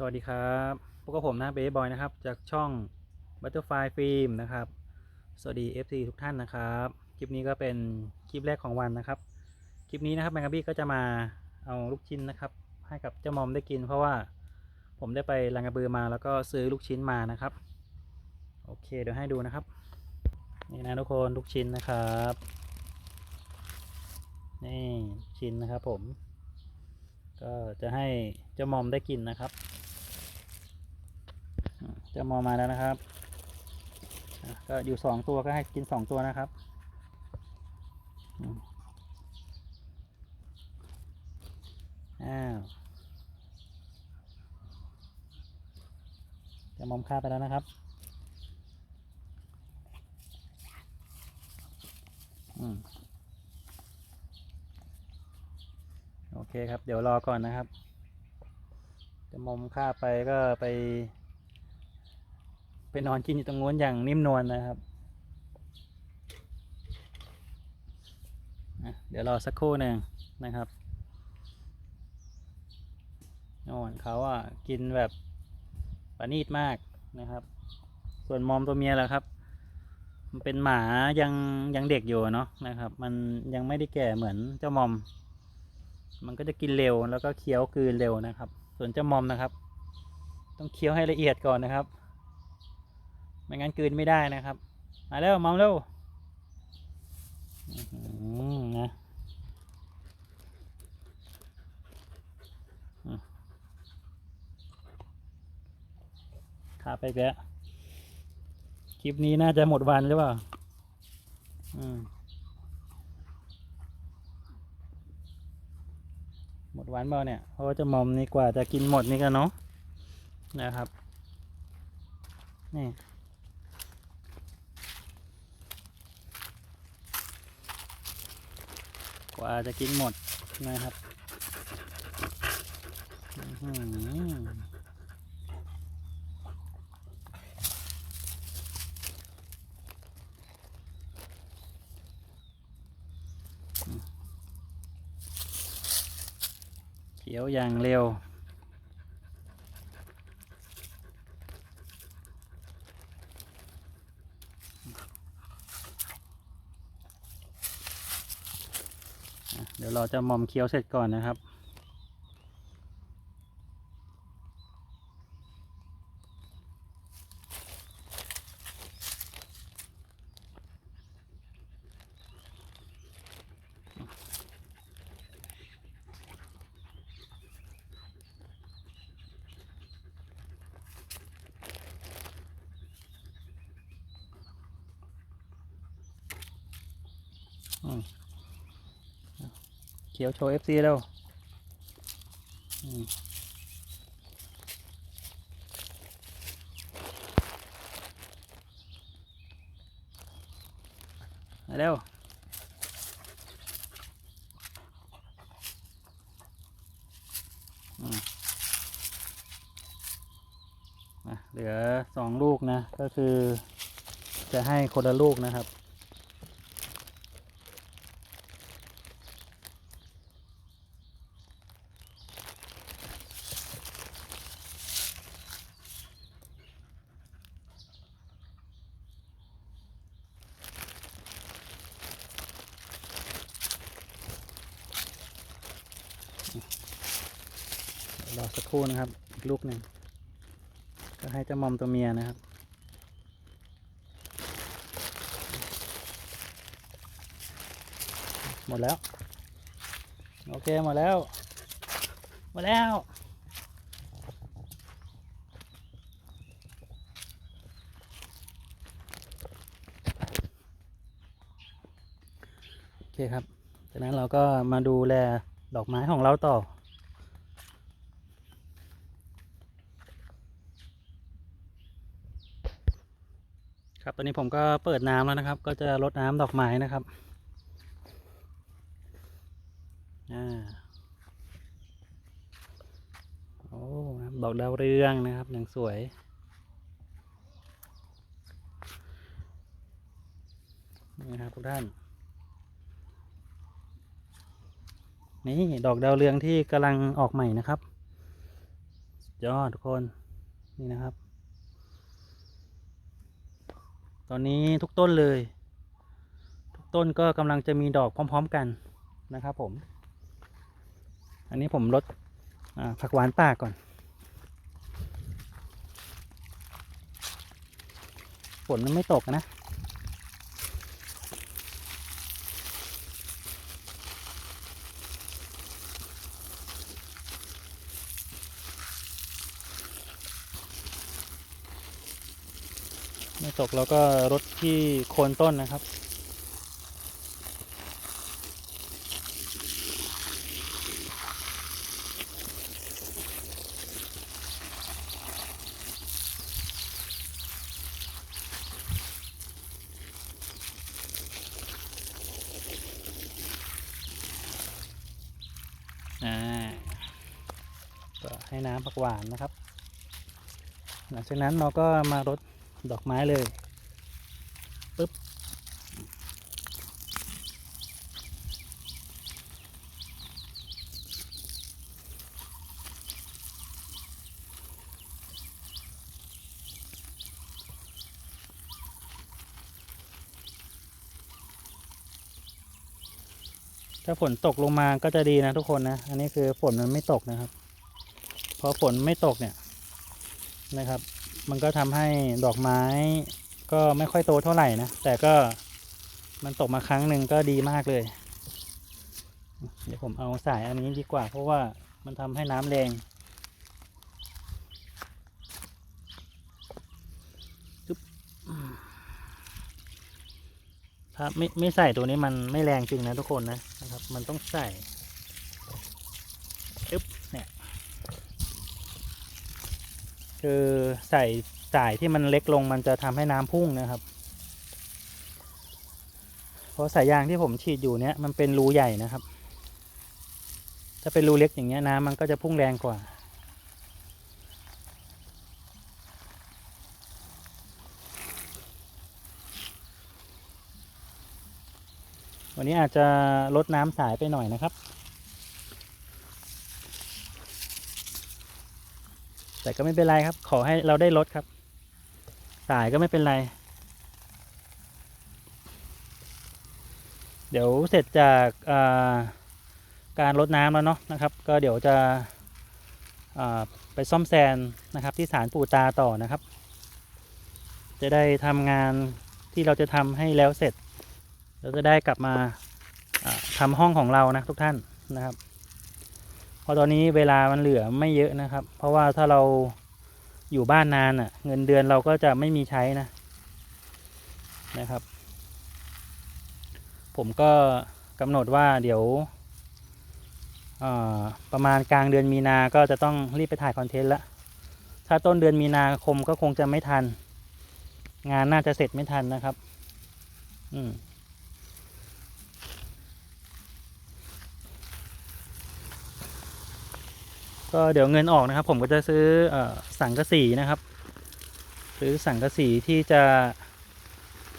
สวัสดีครับพวกบผมนะเบย์บอยนะครับ จากช่อง Butterfly Film นะครับ สวัสดี FC ทุกท่านนะครับ คลิปนี้ก็เป็นคลิปแรกของวันนะครับ คลิปนี้นะครับแมงกะบี้ก็จะมาเอาลูกชิ้นนะครับ ให้กับเจ้ามอมได้กิน เพราะว่าผมได้ไปลังกระบือมาแล้วก็ซื้อลูกชิ้นมานะครับ โอเคเดี๋ยวให้ดูนะครับ นี่นะทุกคนลูกชิ้นนะครับ นี่ชิ้นนะครับผมก็จะให้เจ้ามอมได้กินนะครับ จ้ามอมมาแล้วนะครับ ก็อยู่สองตัวก็ให้กินสองตัวนะครับอ้าวจ้ามอมฆ่าไปแล้วนะครับอืมโอเคครับ เดี๋ยวรอก่อนนะครับ จะมอมค่าไปก็ไป ไปนอนกินอยู่ตรงโน้นอย่างนิ่มนวลนะครับเดี๋ยวรอสักครู่หนึ่งนะครับนอนเขาอะกินแบบประณีตมากนะครับ ส่วนมอมตัวเมียแหละครับ มันเป็นหมายังยังเด็กอยู่เนาะนะครับ มันยังไม่ได้แก่เหมือนเจ้ามอม มันก็จะกินเร็วแล้วก็เคี้ยวกลืนเร็วนะครับ ส่วนเจ้ามอมนะครับ ต้องเคี้ยวให้ละเอียดก่อนนะครับ ไม่งั้นกืนไม่ได้นะครับ มาเร็วมอมเร็วนะขาไปแล้วคลิปนี้น่าจะหมดวันหรือเปล่า หมดวันเปล่าเนี่ยเพราะว่าจะมอมนี่กว่าจะกินหมดนี่กันเนาะนะครับ นี่ กว่าจะกินหมดนะครับเขียวอย่างเร็ว อะ เราจะมอมเคี้ยวเสร็จก่อนนะครับ อืม ขียวโชว์เร็วอืมมาเร็วเหลือสองลูกนะ ก็คือจะให้คนละลูกนะครับ รอสักครู่นะครับ อีก ลูกหนึ่ง ก็ให้เจ้ามอมตัวเมียนะครับ หมดแล้ว โอเค หมดแล้ว หมดแล้วโอเคครับ จากนั้นเราก็มาดูแลดอกไม้ของเราต่อ ครับ ตอนนี้ผมก็เปิดน้ำแล้วนะครับ ก็จะรดน้ำดอกไม้นะครับอ่าโอ้ดอกดาวเรืองนะครับอย่างสวย นี่ครับทุกท่าน นี่ดอกดาวเรืองที่กำลังออกใหม่นะครับ ยอดทุกคน นี่นะครับ ตอนนี้ทุกต้นเลย ทุกต้นก็กำลังจะมีดอกพร้อม ๆ กันนะครับผม อันนี้ผมลดผักหวานปาก่อน ฝนมันไม่ตกนะ ตกแล้วก็รดที่โคนต้นนะครับ อ่าก็ให้น้ำผักหวานนะครับ หลังจากนั้นเราก็มารด ดอกไม้เลยปึ๊บถ้าฝนตกลงมาก็จะดีนะทุกคนนะ อันนี้คือฝนมันไม่ตกนะครับ พอฝนไม่ตกเนี่ยนะครับ มันก็ทำให้ดอกไม้ ก็ไม่ค่อยโตเท่าไหร่นะ แต่ก็มันตกมาครั้งหนึ่งก็ดีมากเลย เดี๋ยวผมเอาสายอันนี้ดีกว่า เพราะว่ามันทำให้น้ำแรงถ้าไม่ไม่ใส่ตัวนี้มันไม่แรงจริงนะทุกคนนะนะครับ มันต้องใส่จึ๊บเนี่ย คือใส่สายที่มันเล็กลงมันจะทำให้น้ำพุ่งนะครับ เพราะสายยางที่ผมฉีดอยู่เนี้ยมันเป็นรูใหญ่นะครับ ถ้าเป็นรูเล็กอย่างเงี้ยน้ำมันก็จะพุ่งแรงกว่า วันนี้อาจจะลดน้ำสายไปหน่อยนะครับ แต่ก็ไม่เป็นไรครับ ขอให้เราได้ลดครับ สายก็ไม่เป็นไร เดี๋ยวเสร็จจากาการลดน้ำแล้วเนาะนะครับ ก็เดี๋ยวจะไปซ่อมแซมนะครับ ที่ศาลปู่ตาต่อนะครับ จะได้ทำงานที่เราจะทำให้แล้วเสร็จ เราจะได้กลับมาทำห้องของเรานะทุกท่านนะครับ ราะตอนนี้เวลามันเหลือไม่เยอะนะครับ เพราะว่าถ้าเราอยู่บ้านนานอะ เงินเดือนเราก็จะไม่มีใช้นะนะครับ ผมก็กำหนดว่าเดี๋ยวประมาณกลางเดือนมีนาก็จะต้องรีบไปถ่ายคอนเทนต์ละ ถ้าต้นเดือนมีนาคมก็คงจะไม่ทัน งานน่าจะเสร็จไม่ทันนะครับ อืม ก็เดี๋ยวเงินออกนะครับ ผมก็จะซื้ออสังกะสีนะครับ ซื้อสังกะสีที่จะ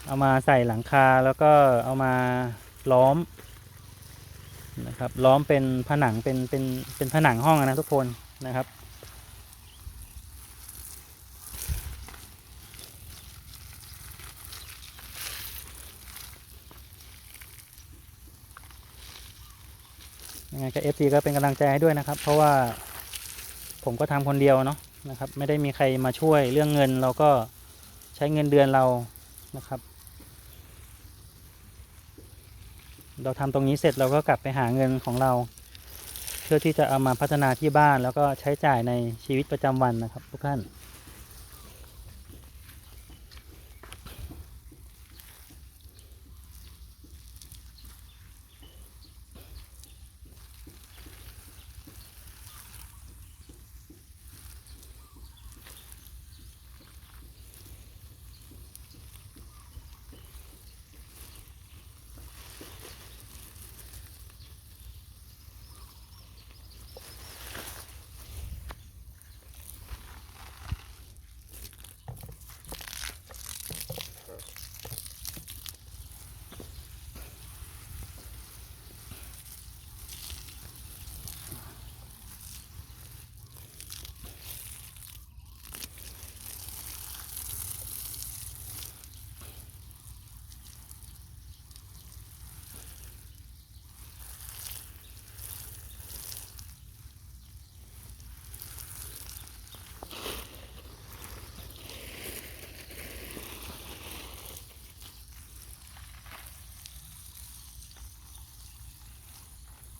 เอามาใส่หลังคาแล้วก็เอามาล้อมนะครับล้อมเป็นผนังเป็นเป็นเป็นผนังห้องนะทุกคนนะครับ ยังไงก็เอฟซีก็เป็นกำลังใจให้ด้วยนะครับ เพราะว่า ผมก็ทำคนเดียวเนาะนะครับ ไม่ได้มีใครมาช่วยเรื่องเงินเราก็ใช้เงินเดือนเรานะครับ เราทำตรงนี้เสร็จเราก็กลับไปหาเงินของเรา เพื่อที่จะเอามาพัฒนาที่บ้านแล้วก็ใช้จ่ายในชีวิตประจำวันนะครับ ทุกท่าน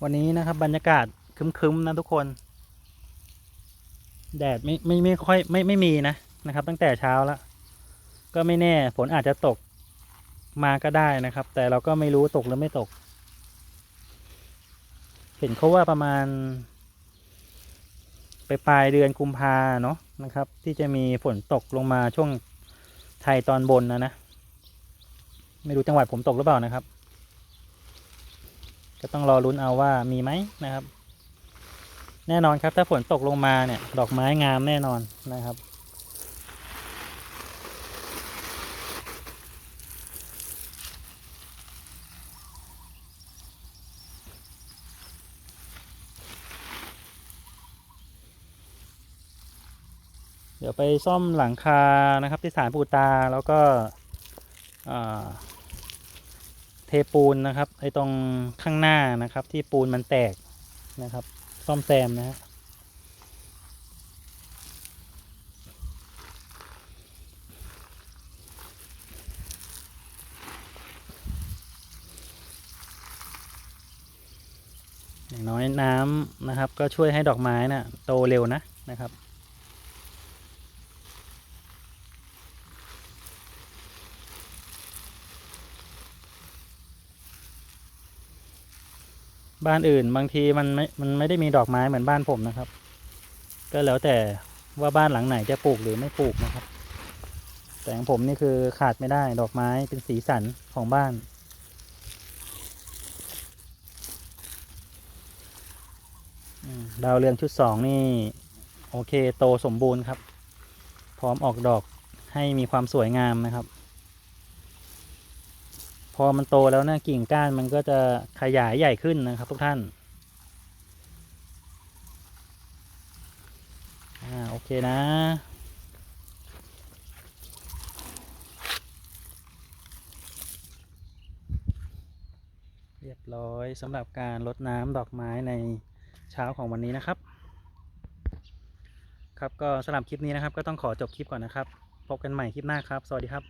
วันนี้นะครับบรรยากาศคึ้มๆนะทุกคน แดดไม่ไม่ไม่ค่อยไม่ไม่มีนะนะครับ ตั้งแต่เช้าแล้วก็ไม่แน่ฝนอาจจะตกมาก็ได้นะครับ แต่เราก็ไม่รู้ตกหรือไม่ตก เห็นเขาว่าประมาณ ไปปลายเดือนกุมภาเนาะนะครับ ที่จะมีฝนตกลงมาช่วงไทยตอนบนนะนะ ไม่รู้จังหวัดผมตกหรือเปล่านะครับ ก็ต้องรอลุ้นเอาว่ามีไหมนะครับ แน่นอนครับถ้าฝนตกลงมาเนี่ยดอกไม้งามแน่นอนนะครับ เดี๋ยวไปซ่อมหลังคานะครับที่สารปูตาแล้วก็อ่า เทปูนนะครับไอ้ตรงข้างหน้านะครับ ที่ปูนมันแตกนะครับ ซ่อมแซมนะฮะอย่างน้อยน้ำนะครับ ก็ช่วยให้ดอกไม้นะ่ะโตเร็วนะนะครับ บ้านอื่น บางทีมันไม่ มันไม่ได้มีดอกไม้เหมือนบ้านผมนะครับ ก็แล้วแต่ว่าบ้านหลังไหนจะปลูกหรือไม่ปลูกนะครับ แต่ของผมนี่คือขาดไม่ได้ดอกไม้เป็นสีสันของบ้านดาวเรืองชุดสองนี่ โอเคโตสมบูรณ์ครับ พร้อมออกดอกให้มีความสวยงามนะครับ อมันโตแล้วนะกิ่งก้านมันก็จะขยายใหญ่ขึ้นนะครับทุกท่านอ่าโอเคนะเรียบร้อยสำหรับการรดน้ำดอกไม้ในเช้าของวันนี้นะครับ ครับก็สำหรับคลิปนี้นะครับ ก็ต้องขอจบคลิปก่อนนะครับ พบกันใหม่คลิปหน้าครับ สวัสดีครับ